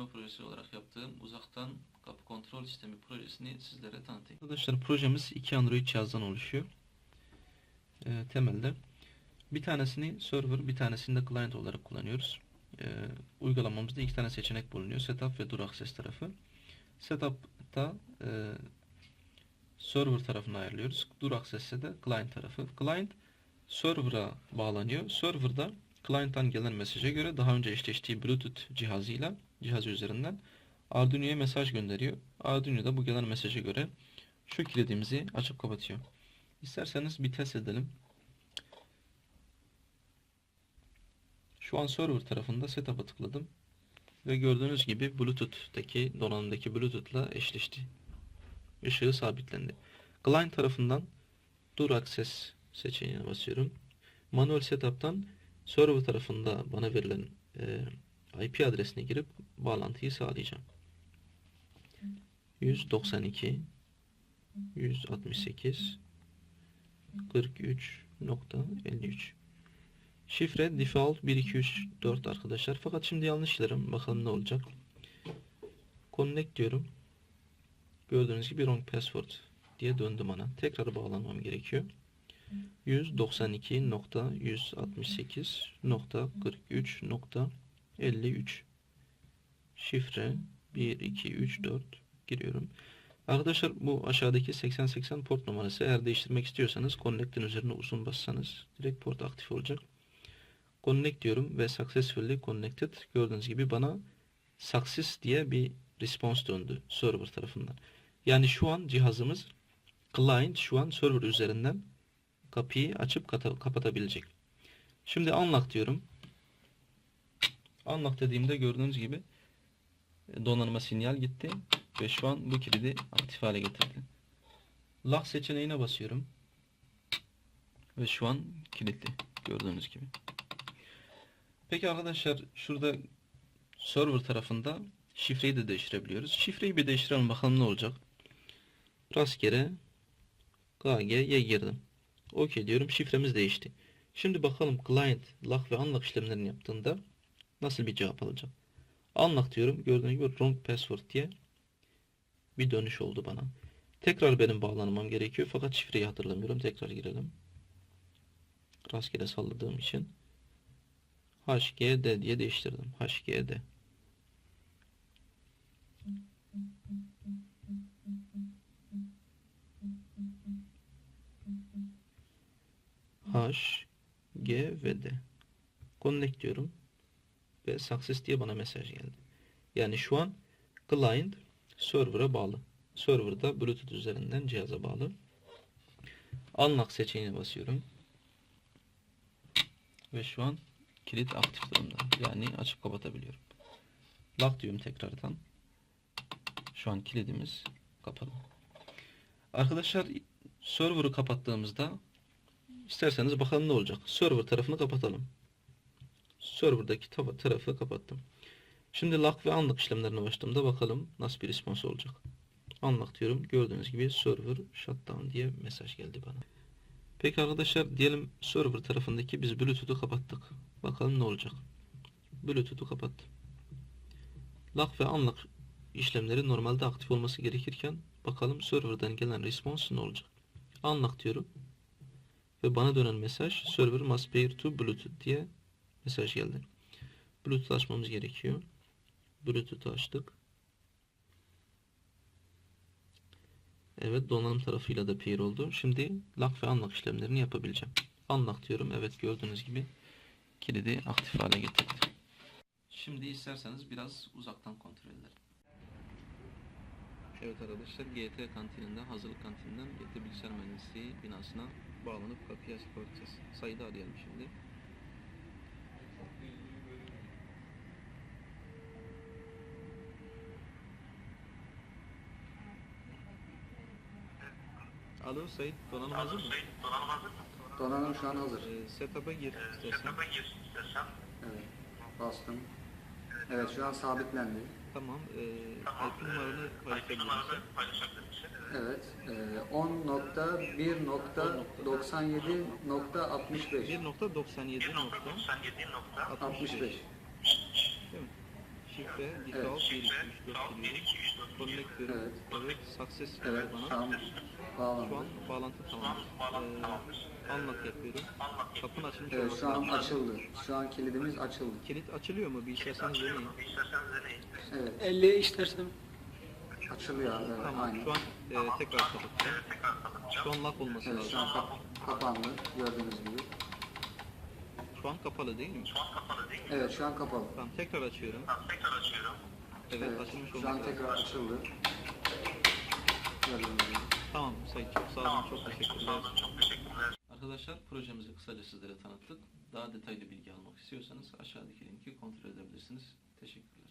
geliştirme projesi olarak yaptığım uzaktan kapı kontrol sistemi projesini sizlere tanıtayım. Arkadaşlar projemiz iki Android cihazdan oluşuyor. Ee, temelde bir tanesini server, bir tanesini de client olarak kullanıyoruz. Ee, uygulamamızda iki tane seçenek bulunuyor. Setup ve Dur Access tarafı. Setup'ta e, server tarafını ayarlıyoruz. Dur Access'te de client tarafı. Client server'a bağlanıyor. Server'da client'tan gelen mesaja göre daha önce eşleştiği Bluetooth cihazıyla cihazı üzerinden Arduino'ya mesaj gönderiyor. Arduino da bu gelen mesaja göre şu kilidimizi açıp kapatıyor. İsterseniz bir test edelim. Şu an server tarafında setup'a tıkladım. Ve gördüğünüz gibi Bluetooth'taki donanımdaki Bluetooth'la eşleşti. Işığı sabitlendi. Client tarafından Dur Access seçeneğine basıyorum. Manuel Setup'tan server tarafında bana verilen e, IP adresine girip bağlantıyı sağlayacağım. 192 168 43.53 Şifre default 1234 arkadaşlar. Fakat şimdi yanlış yazarım. Bakalım ne olacak. Connect diyorum. Gördüğünüz gibi wrong password diye döndü bana. Tekrar bağlanmam gerekiyor. 192.168.43.53 Şifre 1 2 3 4 giriyorum. Arkadaşlar bu aşağıdaki 8080 port numarası eğer değiştirmek istiyorsanız Connect'in üzerine uzun bassanız direkt port aktif olacak. Connect diyorum ve successfully connected. Gördüğünüz gibi bana success diye bir response döndü server tarafından. Yani şu an cihazımız client şu an server üzerinden kapıyı açıp kapatabilecek. Şimdi unlock diyorum. Unlock dediğimde gördüğünüz gibi e, donanıma sinyal gitti ve şu an bu kilidi aktif hale getirdi. Lock seçeneğine basıyorum. Ve şu an kilitli. Gördüğünüz gibi. Peki arkadaşlar şurada server tarafında şifreyi de değiştirebiliyoruz. Şifreyi bir değiştirelim bakalım ne olacak. Rastgele KG'ye girdim. OK diyorum. Şifremiz değişti. Şimdi bakalım client lock ve unlock işlemlerini yaptığında nasıl bir cevap alacak. Unlock diyorum. Gördüğünüz gibi wrong password diye bir dönüş oldu bana. Tekrar benim bağlanmam gerekiyor. Fakat şifreyi hatırlamıyorum. Tekrar girelim. Rastgele salladığım için. HGD diye değiştirdim. HGD. H, G ve D. Connect diyorum. Ve success diye bana mesaj geldi. Yani şu an client server'a bağlı. Server'da Bluetooth üzerinden cihaza bağlı. Unlock seçeneğine basıyorum. Ve şu an kilit aktif durumda. Yani açıp kapatabiliyorum. Lock diyorum tekrardan. Şu an kilidimiz kapalı. Arkadaşlar server'ı kapattığımızda isterseniz bakalım ne olacak. Server tarafını kapatalım. Server'daki tarafı kapattım. Şimdi lock ve unlock işlemlerine başladığımda bakalım nasıl bir respons olacak. Unlock diyorum. Gördüğünüz gibi server shutdown diye mesaj geldi bana. Peki arkadaşlar diyelim server tarafındaki biz Bluetooth'u kapattık. Bakalım ne olacak. Bluetooth'u kapattım. Lock ve unlock işlemleri normalde aktif olması gerekirken bakalım server'dan gelen response ne olacak. Unlock diyorum. Ve bana dönen mesaj server must pair to Bluetooth diye mesaj geldi. Bluetooth açmamız gerekiyor. Bluetooth'u açtık. Evet donanım tarafıyla da pair oldu. Şimdi lock ve unlock işlemlerini yapabileceğim. Unlock diyorum. Evet gördüğünüz gibi kilidi aktif hale getirdi. Şimdi isterseniz biraz uzaktan kontrol edelim. Evet arkadaşlar GT kantininde hazırlık kantininden GT bilgisayar mühendisliği binasına bağlanıp kapıyı açıp bakacağız. Sayıda arayalım şimdi. Alo Sayit, donanım hazır mı? Donanım şu an hazır. Ee, setup'a gir istersen. Evet. Bastım. Evet şu an sabitlendi. Tamam. E, IP numaranı paylaşabilir misin? Evet. E, 10.1.97.65 1.97 nokta 65. Değil mi? şifre, Evet. default 1 2 3 4 giriyor. Connect diyorum. Evet. Evet. Success Evet, bana. an Şu an bağlandı. bağlantı tamam. Ee, unlock yapıyorum. Kapın açılmış Evet, olması şu an lazım. açıldı. Şu an kilidimiz açıldı. Kilit açılıyor mu? Bir isterseniz deneyin. Evet, 50 istersen. açılıyor abi. Evet, Tamam. aynen. Şu an e, tekrar kapatacağım. Şu an lock olması Evet, şu lazım. an kap- kapandı. Gördüğünüz gibi. Şu an kapalı değil mi? Evet, şu an kapalı. Tamam tekrar açıyorum. Evet, Evet, açılmış şu an olması lazım. tekrar açıldı. Gördüğünüz gibi. Tamam Sayın çok sağ olun çok teşekkürler. Arkadaşlar projemizi kısaca sizlere tanıttık. Daha detaylı bilgi almak istiyorsanız aşağıdaki linki kontrol edebilirsiniz. Teşekkürler.